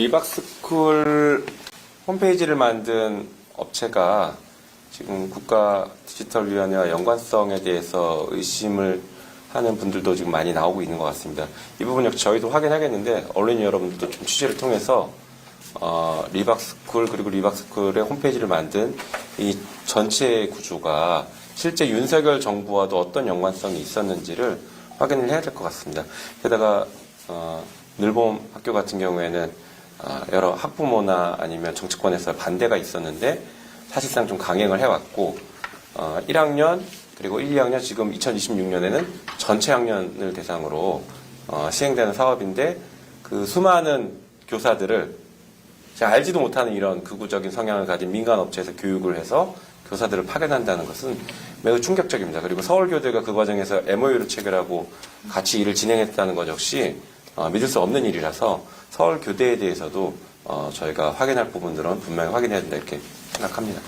리박스쿨 홈페이지를 만든 업체가 지금 국가 디지털위원회와 연관성에 대해서 의심을 하는 분들도 지금 많이 나오고 있는 것 같습니다. 이 부분 역시 저희도 확인하겠는데 언론 여러분들도 좀 취재를 통해서 어, 리박스쿨 그리고 리박스쿨의 홈페이지를 만든 이 전체 구조가 실제 윤석열 정부와도 어떤 연관성이 있었는지를 확인을 해야 될 것 같습니다. 게다가 어, 늘봄 학교 같은 경우에는 어, 여러 학부모나 아니면 정치권에서 반대가 있었는데 사실상 좀 강행을 해왔고 어, 1학년 그리고 1, 2학년 지금 2026년에는 전체 학년을 대상으로 어, 시행되는 사업인데 그 수많은 교사들을 알지도 못하는 이런 극우적인 성향을 가진 민간 업체에서 교육을 해서 교사들을 파견한다는 것은 매우 충격적입니다. 그리고 서울교대가 그 과정에서 MOU를 체결하고 같이 일을 진행했다는 것 역시 어, 믿을 수 없는 일이라서 서울 교대에 대해서도 어, 저희가 확인할 부분들은 분명히 확인해야 된다 이렇게 생각합니다.